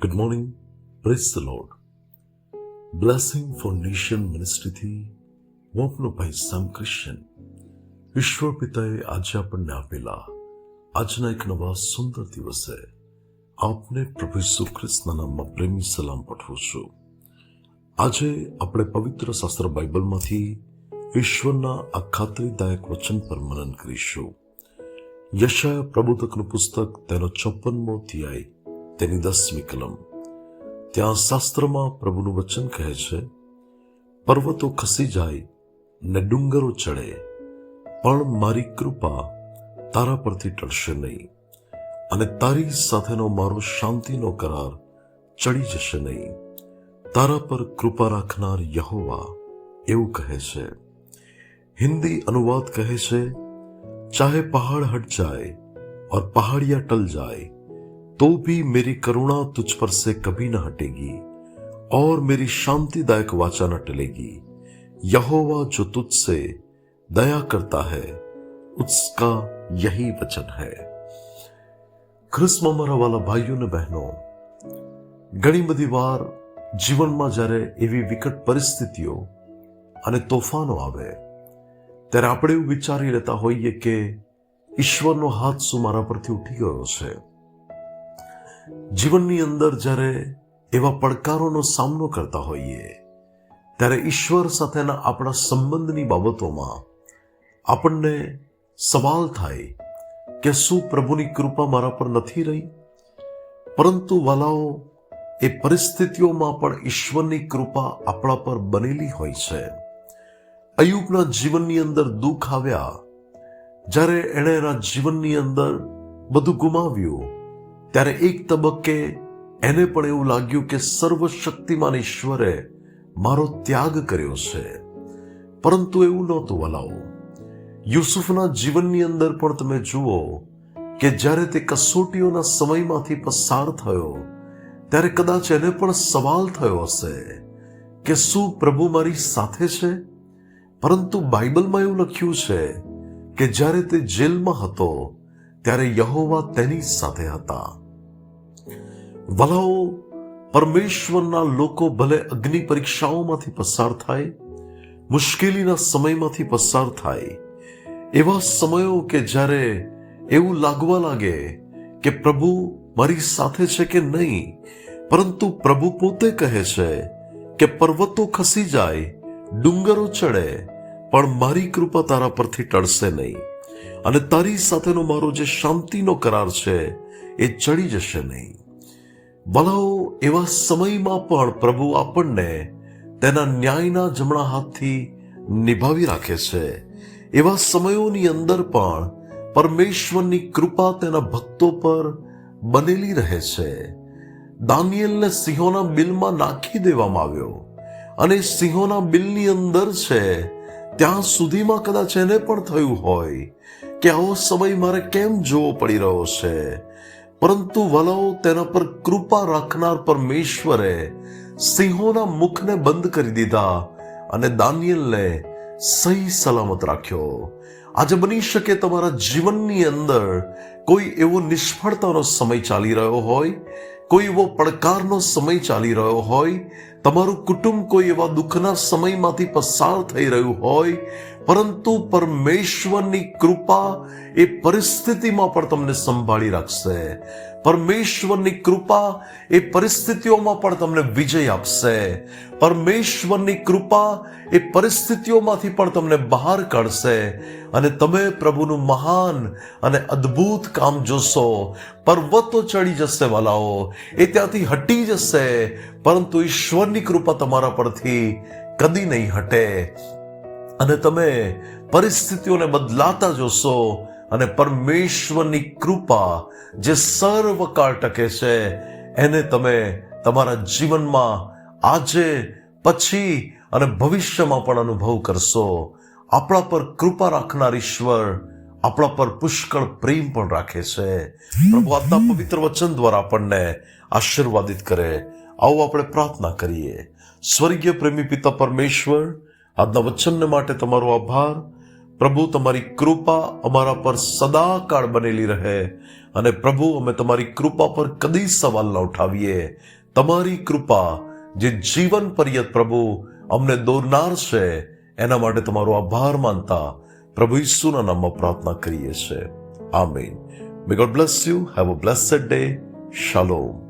Good morning praise lord blessing for nation મિનિસ્ટ્રીથી હું આપનો ભાઈ સામ ક્રિશ્ચન ઈશ્વર પિતાએ આજે આપણને આપેલા આજના એક નવા સુંદર દિવસે આપને પ્રભુ ઈસુ ખ્રિસ્તના નામમાં પ્રેમી સલામ પાઠવું છું આજે આપણે પવિત્ર શાસ્ત્ર બાઇબલમાંથી ઈશ્વરના આ ખાતરીદાયક વચન પર મનન કરીશું યશાયા પ્રબોધકનું પુસ્તક તેનો છપ્પનમો અધ્યાય તેની દસમી કલમ ત્યાં શાસ્ત્રમાં પ્રભુનું વચન કહે છે પર્વતો ખસી જાય ને ડુંગરો ચડે પણ મારી કૃપા તારા પરથી ટળશે નહીં અને તારી સાથેનો મારો શાંતિનો કરાર ચડી જશે નહીં તારા પર કૃપા રાખનાર યહોવા એવું કહે છે હિન્દી અનુવાદ કહે છે चाहे पहाड़ हट जाए और पहाड़ियां टल जाए तो भी मेरी करुणा तुझ पर से कभी न हटेगी और मेरी शांतिदायक वाचा न टलेगी यहोवा जो तुझसे दया करता है उसका यही वचन है ખ્રિસ્મા મારા વાલા ભાઈઓ ને બહેનો ઘણી બધી વાર જીવનમાં જ્યારે એવી વિકટ પરિસ્થિતિઓ અને તોફાનો આવે ત્યારે આપણે એવું વિચારી લેતા હોઈએ કે ઈશ્વરનો હાથ શું મારા પરથી ઉઠી ગયો છે જીવનની અંદર જ્યારે એવા પડકારોનો સામનો કરતા હોઈએ, ત્યારે ઈશ્વર સાથેના આપણા સંબંધની બાબતોમાં આપણને સવાલ થાય કે શું પ્રભુની કૃપા મારા પર નથી રહી? પરંતુ વાલાઓ, એ પરિસ્થિતિઓમાં પણ ઈશ્વરની કૃપા આપણા પર બનેલી હોય છે. અયુબના જીવનની અંદર દુઃખ આવ્યા, જ્યારે એણે એના જીવનની અંદર બધું ગુમાવ્યું ત્યારે એક તબક્કે એને પણ એવું લાગ્યું કે સર્વશક્તિમાન ઈશ્વરે મારો ત્યાગ કર્યો છે. પરંતુ એવું નહોતું વલાવો યુસુફના જીવનની અંદર પણ તમે જુઓ કે જ્યારે તે કસોટીઓના સમયમાંથી પસાર થયો, ત્યારે કદાચ એને પણ સવાલ થયો હશે કે શું પ્રભુ મારી સાથે છે? પરંતુ બાઇબલમાં એવું લખ્યું છે કે જ્યારે તે જેલમાં હતો ત્યારે યહોવા તેની સાથે હતા. વલાઓ, પરમેશ્વરના લોકો ભલે અગ્નિ પરીક્ષાઓમાંથી પસાર થાય, મુશ્કેલીના સમયમાંથી પસાર થાય, એવા સમયો કે જ્યારે એવું લાગવા લાગે કે પ્રભુ મારી સાથે છે કે નહીં, પરંતુ પ્રભુ પોતે કહે છે કે પર્વતો ખસી જાય, ડુંગરો ચડે, પણ મારી કૃપા તારા પરથી ટળશે નહીં. અને તારી સાથેનો મારો જે શાંતિનો કરાર છે, એ ચડી જશે નહીં. ભલાઓ એવા સમયમાં પણ પ્રભુ આપણને તેના ન્યાયના જમણા હાથથી નિભાવી રાખે છે. એવા સમયોની અંદર પણ પરમેશ્વરની કૃપા તેના ભક્તો પર બનેલી રહે છે. દાનિયેલને સિંહોના બિલમાં નાખી દેવામાં આવ્યો અને સિંહોના બિલની અંદર છે, ત્યાં સુધીમાં કદાચ એને પણ થયું હોય કે આવો સમય મારે કેમ જોવો પડી રહ્યો છે? પરંતુ વલો તેના પર કૃપા રાખનાર પરમેશ્વરે સિંહોના મુખને બંધ કરી દીધા અને દાનિયલને સહી સલામત રાખ્યો. આજે બની શકે તમારા જીવનની અંદર કોઈ એવો નિષ્ફળતાનો સમય ચાલી રહ્યો હોય, કોઈ એવો પડકારનો સમય ચાલી રહ્યો હોય, તમારું કુટુંબ કોઈ એવા દુઃખના સમયમાંથી પસાર થઈ રહ્યું હોય પરંતુ પરમેશ્વરની કૃપા એ પરિસ્થિતિમાં પણ તમને સંભાળી રાખશે. પરમેશ્વરની કૃપા એ પરિસ્થિતિઓમાં પણ તમને વિજય આપશે. પરમેશ્વરની કૃપા એ પરિસ્થિતિઓમાંથી પણ તમને બહાર કાઢશે. અને તમે પ્રભુનું મહાન અને અદ્ભુત કામ જોશો. પર્વતો ચડી જશે વાલાઓ, એ ત્યાંથી હટી જશે. પરંતુ ઈશ્વરની કૃપા તમારા પરથી કદી નહીં હટે. અને તમે પરિસ્થિતિઓને બદલાતા જોશો અને પરમેશ્વરની કૃપા જે સર્વકાળ ટકે છે, એને તમે તમારા જીવનમાં આજે, પછી અને ભવિષ્યમાં પણ અનુભવ કરશો. આપણા પર કૃપા રાખનાર ઈશ્વર આપણા પર પુષ્કળ પ્રેમ પણ રાખે છે. પ્રભુ, આજના પવિત્ર વચન દ્વારા આપણને આશીર્વાદિત કરે. આવો આપણે પ્રાર્થના કરીએ. સ્વર્ગીય પ્રેમી પિતા પરમેશ્વર આજના વચનને માટે તમારો આભાર. પ્રભુ, તમારી કૃપા અમારા પર સદાકાળ બનેલી રહે અને પ્રભુ, અમે તમારી કૃપા પર કદી સવાલ ન ઉઠાવીએ. તમારી કૃપા જે જીવન પર્યત પ્રભુ અમને દોરનાર છે, એના માટે તમારો આભાર માનતા પ્રભુ ઈસુના નામમાં પ્રાર્થના કરીએ છીએ. આમીન. May God bless you have a blessed day શાલોમ